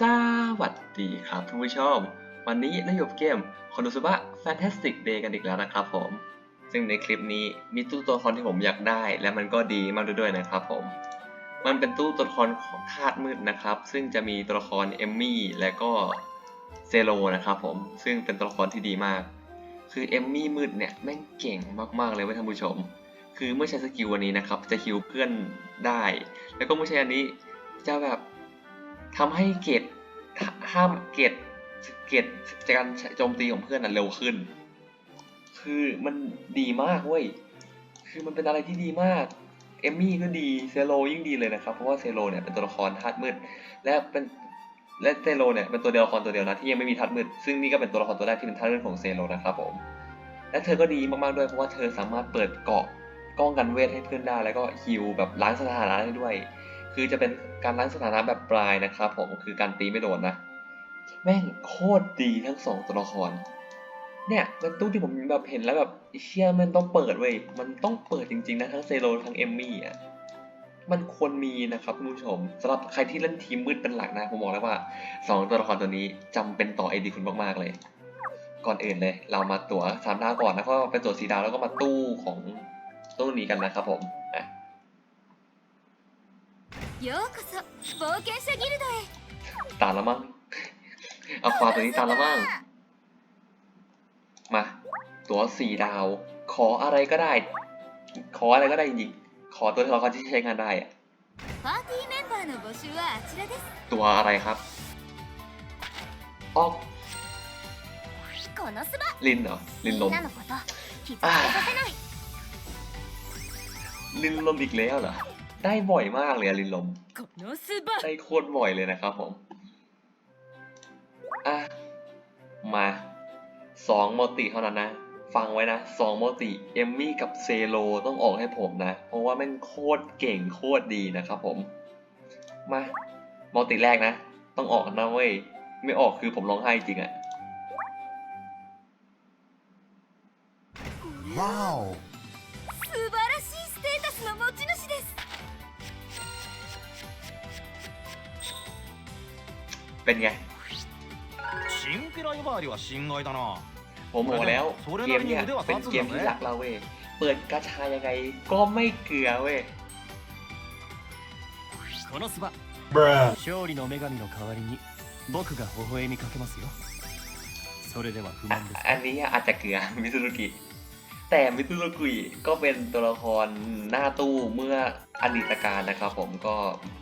สวัสดีครับทุกผู้ชม วันนี้นายอยู่กับเกมคอนโดซุบะ Fantastic Day กันอีกแล้วนะครับผม ซึ่งในคลิปนี้มีตู้ตัวละครที่ผมอยากได้ และมันก็ดีมากด้วยนะครับผม มันเป็นตู้ตัวละครของธาตุมืดนะครับ ซึ่งจะมีตัวละครเอมมี่และก็เซโลนะครับผม ซึ่งเป็นตัวละครที่ดีมาก คือเอมมี่มืดเนี่ยแม่งเก่งมากๆเลยเว้ยท่านผู้ชม คือเมื่อใช้สกิลวันนี้นะครับจะฮิวเพื่อนได้ แล้วก็เมื่อใช้อันนี้จะแบบ ทำให้เกรดห้ามเกรดเกรดการโจมตีของเพื่อนน่ะเร็วขึ้น คือมันดีมากเว้ย คือมันเป็นอะไรที่ดีมาก เอมมี่ก็ดี เซโลยิ่งดีเลยนะครับ เพราะว่าเซโลเนี่ยเป็นตัวละครธาตุมืด และเป็นและเซโลเนี่ยเป็นตัวเดียวละครตัวเดียวนะที่ยังไม่มีธาตุมืด ซึ่งนี่ก็เป็นตัวละครตัวแรกที่เป็นธาตุมืดของเซโลนะครับผม และเธอก็ดีมากๆด้วยเพราะว่าเธอสามารถเปิดเกาะป้องกันเวทให้เพื่อนได้แล้วก็ฮิลแบบล้างสถานะได้ด้วย คือจะเป็นการล้างสถานะแบบปลายนะครับผมคือการตีไม่โดนนะ แม่งโคตรดีทั้งสองตัวละคร เนี่ยเป็นตู้ที่ผมแบบเห็นแล้วแบบเชี่ยมันต้องเปิดเว้ยมันต้องเปิดจริงๆนะทั้งเซโลทั้งเอมมี่อะมันควรมีนะครับคุณผู้ชมสำหรับใครที่เล่นทีมมืดเป็นหลักนะผมบอกแล้วว่าสองตัวละครตัวนี้จำเป็นต่อไอดีคุณมากๆเลย ก่อนอื่นเลย เรามาตั๋วสามดาวก่อนแล้วก็ไปตั๋วสีดาวแล้วก็มาตู้ของตู้นี้กันนะครับผม ようこそ冒険者ギルドへ ตามแล้วมั้ง เอาควาตัวนี้ตามแล้วมั้ง มา ตัวสี่ดาว ขออะไรก็ได้ ขออะไรก็ได้จริงๆ ขอตัวละครที่ใช้งานได้อะ パーティーメンバーの募集はあちらです ตัวอะไรครับออก このスバ ลินเหรอ ลินล み ม んなのこと傷つけ อ่า させない ลินลมอีกแล้วเหรอ ได้บ่อยมากเลยอลินลม ได้โคตรบ่อยเลยนะครับผม อะ มาสองมอติเท่านั้นนะ ฟังไว้นะสองมอติเอมมี่กับเซโลต้องออกให้ผมนะ เพราะว่าแม่งโคตรเก่งโคตรดีนะครับผม มามอติแรกนะ ต้องออกนะเว้ย ไม่ออกคือผมร้องไห้จริงอะว้าว เป็นไง チンピラ呼ばわりは心外だな ผมบอกแล้ว それ เก な ม りに เนี่ย 腕は เป็น 立つ เก ん ม だ ที่ ね รักเราเว้ย เปิดกาชายังไงก็ไม่เกลือเว้ย このスバ Bruh. 勝利の女神の代わりに僕が微笑みかけますよそれでは不 อ่ะ 満です อันนี้อาจจะเกลือ มิซุรุกิ แต่มิซุรุกิก็เป็นตัวละครหน้าตู้เมื่ออดีตการนะครับผมก็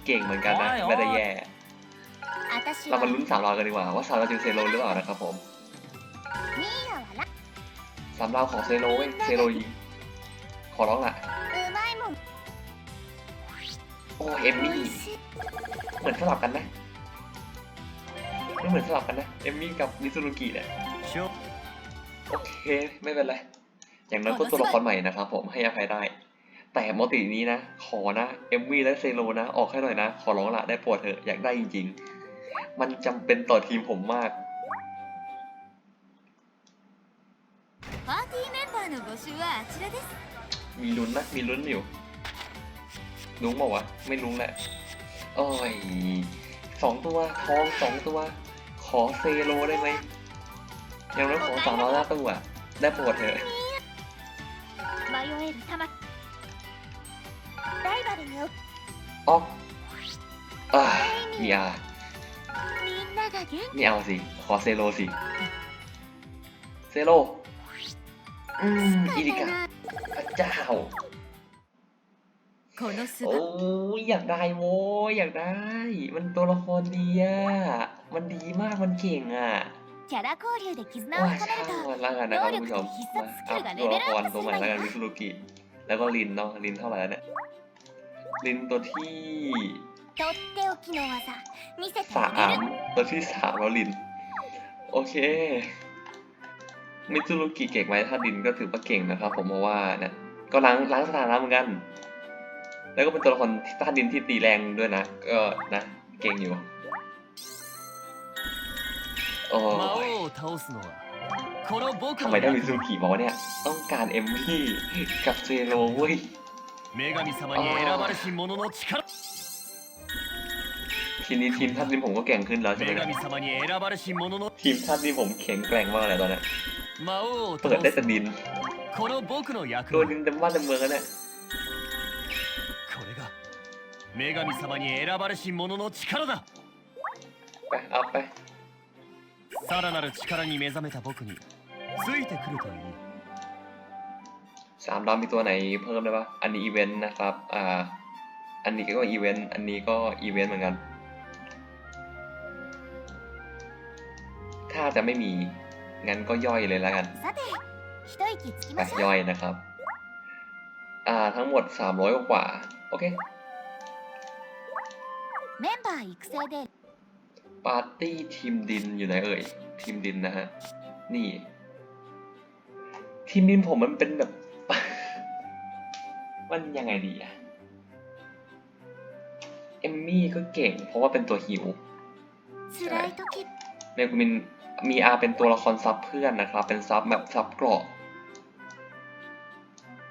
เก่งเหมือนกันนะ โอ้ยโอ้ย ไม่ได้แย่ 私 เรามาลุ้นสามราวกันดีกว่าว่าสามราจะเซโรหรือเปล่านะครับผมสามราวของเซโรเซโรยิงขอร้องละโอ้เอมมี่เหมือนสลับกันไหมไม่เหมือนสลับกันนะเอมมี่กับมิซูรุกิเนี่ยโอเคไม่เป็นไรอย่างน้อยก็ตัวละครใหม่นะครับผมให้อภัยได้ แต่มตินี้นะ ขอนะ เอมมี่และเซโลนะ ออกให้หน่อยนะ ขอร้องละได้ปวดเถอะอยากได้จริงๆ มันจำเป็นต่อทีมผมมาก มีลุ้นนะ มีลุ้นอยู่ลุ้งบอกว่าไม่ลุ้งแหละ โอ้ยสองตัว ทองสองตัว ขอเซโลได้ไหมยังร้อยขอสามร้อยห้าตัวได้โปรดเถอะออกอ่าเมีย みんなが元 ไม่เอาสิ ขอเซโลสิ เซโล อืม อีดิ 気 กะ かな พระเจ้า このス โอ้ バ ยอยากได้โว้ยอยากได้ มันตัวละครดีอ่ะ มันดีมาก มันเก่งอ่ะ キャラ交流で絆を ว่า 深め ช่าง ると มันแล้วกันนะครับคุณผู้ชม 能力と必 มา 殺スキ อั ル พ がレ ตัว ベ ละ ル ค ア ร ップ ตัวให す ม่ る แล้ว わ กัน よ มิสุรุกิ แล้วก็ลินเนาะ ลินเท่าไหร่แล้วเนี่ย ลินตัวที่ とっておきの技見せて สา あげ ม る ตัวที่สามแล้วลิน โอเค มิซูรุกิเก่งไหมถ้าลินก็ถือว่าเก่งนะครับผมเพราะว่าเนี่ยก็ล้างล้างสถานะเหมือนกัน แล้วก็เป็นตัวละครที่ต้านดินที่ตีแรงด้วยนะ ก็นะ เก่งอยู่ โอ้ 魔 ย 王を倒すのはこの僕 ทำ の ไมได้มิซูรุกิบอกว่าเนี่ย ต้องการเอมมี่กับเซโรเว้ย 女神様に選ばれし者の力 ที ทีนี้ทีมทัพทีมผมก็เก่งขึ้นแล้วใช่ไหม 女 เนี่ย 神様に選ばれし者の ทีมทัพทีมผมแข็งแกร่งมากเลยตอนเนี้ย 魔王を เปิด 倒 ได้ す แต่ดิน この僕の役 ตัว 目 ดินเต็มบ้านเต็มเมืองแล้วเนี่ย これが女神様に選ばれし者の力だ ไปเอาไป さらなる力に目覚めた僕についてくるといい สามดาวมีตัวไหนเพิ่มได้ปะอันนี้อีเวนต์นะครับ อ่า อันนี้ก็อีเวนต์ อันนี้ก็อีเวนต์เหมือนกัน มาจะไม่มี งั้นก็ย่อยเลยแล้วกันไปย่อยนะครับ อ่าทั้งหมด 300 กว่า โอเคปาร์ตี้ทีมดินอยู่ไหนเอ่ย ทีมดินนะฮะ นี่ ทีมดินผมมันเป็นแบบ มันยังไงดีอะเอมมี่ก็เก่งเพราะว่าเป็นตัวหิวใช่เมกุมิน มีอาเป็นตัวละครซับเพื่อนนะครับ เป็นซับแบบซับเกราะ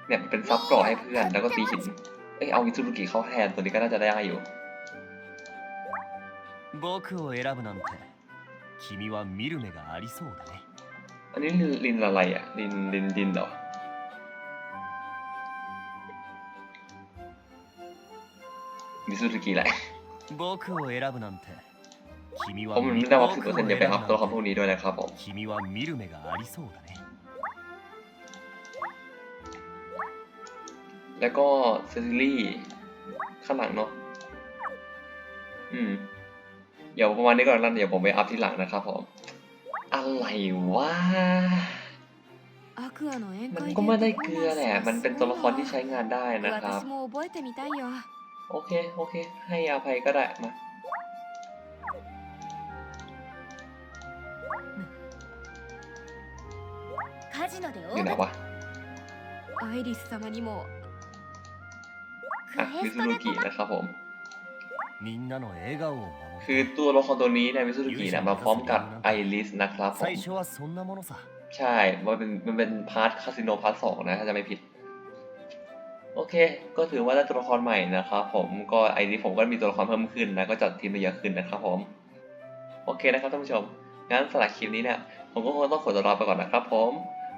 เนี่ยเป็นซับเกราะให้เพื่อน แล้วก็ตีหิน เอ้ยเอามิซูรุกิเข้าแทนตัวนี้ก็น่าจะได้อยู่ 僕を選ぶなんて君は見る目がありそうだね อันนี้ลินลินอะไรอ่ะ ลินลินดินเหรอ มิซูรุกิแหละ 僕を選ぶなんて ผมไม่ได้ว่าสิบเปอร์เซ็นต์อยไปรับตัวคำพวกนี้ด้วยนะครับผมแล้วก็เซซิลี่ข้างหลังเนาะอืม เดี๋ยวประมาณนี้ก่อนแล้วเดี๋ยวผมไปอัพที่หลังนะครับผมอะไรวะมันก็ไม่ได้เกลือแหละ มันเป็นตัวละครที่ใช้งานได้นะครับ โอเค โอเค ให้อภัยก็ได้มา อยู่ 大 ไหน 型 วะ アイリス様にも อ่ะ クエ มิ ス ซู ト รุ で กิ 困っ นะครับผม みんなの笑顔を守 คือ る ตัวละครตัวนี้เนี่ยมิซูรุกิเนี่ยมาพร้อมกับไอริสนะครับผม 最初はそんなものさ ใช่ มันเป็นมันเป็นพาร์ทคาสิโนพาร์ทสองนะ ถ้าจะไม่ผิด โอเค ก็ถือว่าได้ตัวละครใหม่นะครับผม ก็ไอริสผมก็มีตัวละครเพิ่มขึ้นนะ ก็จัดทีมได้เยอะขึ้นนะครับผม โอเคนะครับท่านผู้ชม งั้นสำหรับคลิปนี้เนี่ย ผมก็คงต้องขอตัวลาไปก่อนนะครับผมแล้ว